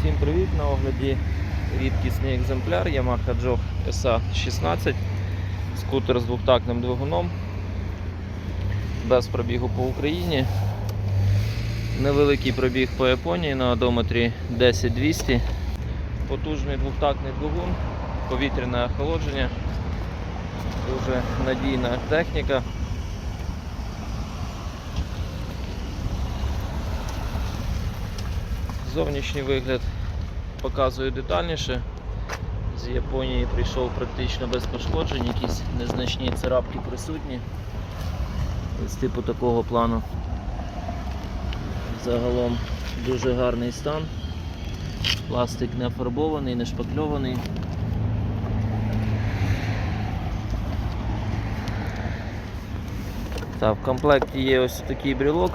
Всім привіт! На огляді рідкісний екземпляр Yamaha Jog SA16. Скутер з двохтактним двигуном. Без пробігу по Україні. Невеликий пробіг по Японії на одометрі 10200. Потужний двохтактний двигун, повітряне охолодження, дуже надійна техніка. Зовнішній вигляд показую детальніше. З Японії прийшов практично без пошкоджень, якісь незначні царапки присутні. З типу такого плану. Загалом дуже гарний стан. Пластик не фарбований, не шпакльований. Так, в комплекті є ось такий брілок.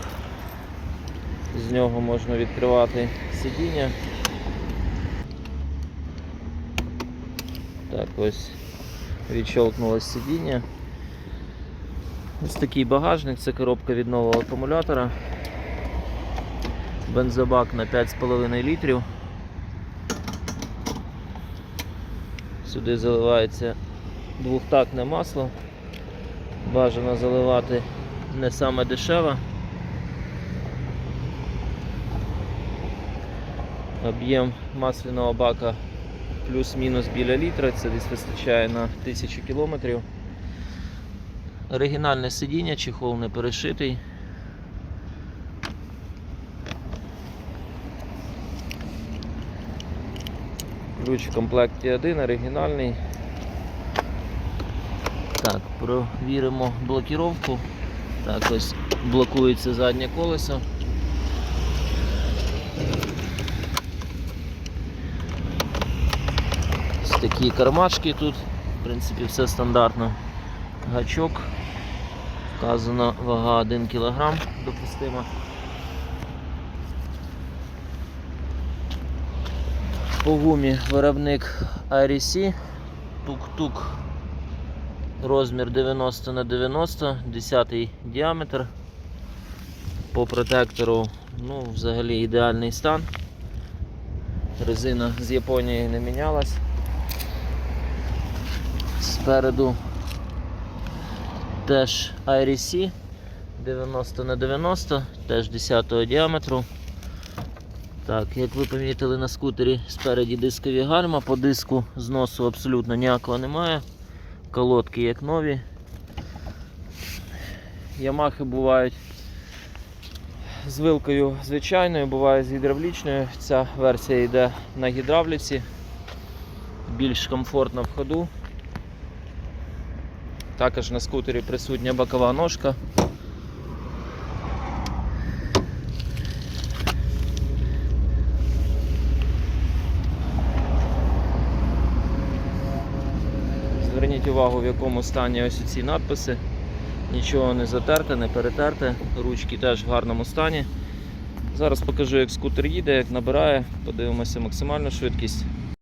З нього можна відкривати сидіння. Так, ось відщолкнулось сидіння. Ось такий багажник, це коробка від нового акумулятора. Бензобак на 5,5 літрів. Сюди заливається двохтактне масло. Бажано заливати не саме дешеве. Об'єм масляного бака плюс-мінус біля літра, це десь вистачає на 1000 кілометрів. Оригінальне сидіння, чехол не перешитий. Ключ в комплекті один, оригінальний. Так, провіримо блокіровку. Так, ось блокується заднє колесо. Такі кармашки тут, в принципі, все стандартно. Гачок. Вказано вага 1 кг допустима. По гумі виробник REC, тук-тук, розмір 90 на 90, 10 діаметр. По протектору ну, взагалі ідеальний стан. Резина з Японії не мінялась. Спереду теж IRC 90 на 90, теж 10 діаметру. Так, як ви помітили на скутері спереді дискові гальма, по диску зносу абсолютно ніякого немає. Колодки як нові. Ямахи бувають з вилкою звичайною, буває з гідравлічною. Ця версія йде на гідравліці, більш комфортна в ходу. Також на скутері присутня бокова ножка. Зверніть увагу, в якому стані ось ці надписи. Нічого не затерте, не перетерте, ручки теж в гарному стані. Зараз покажу, як скутер їде, як набирає, подивимося максимальну швидкість.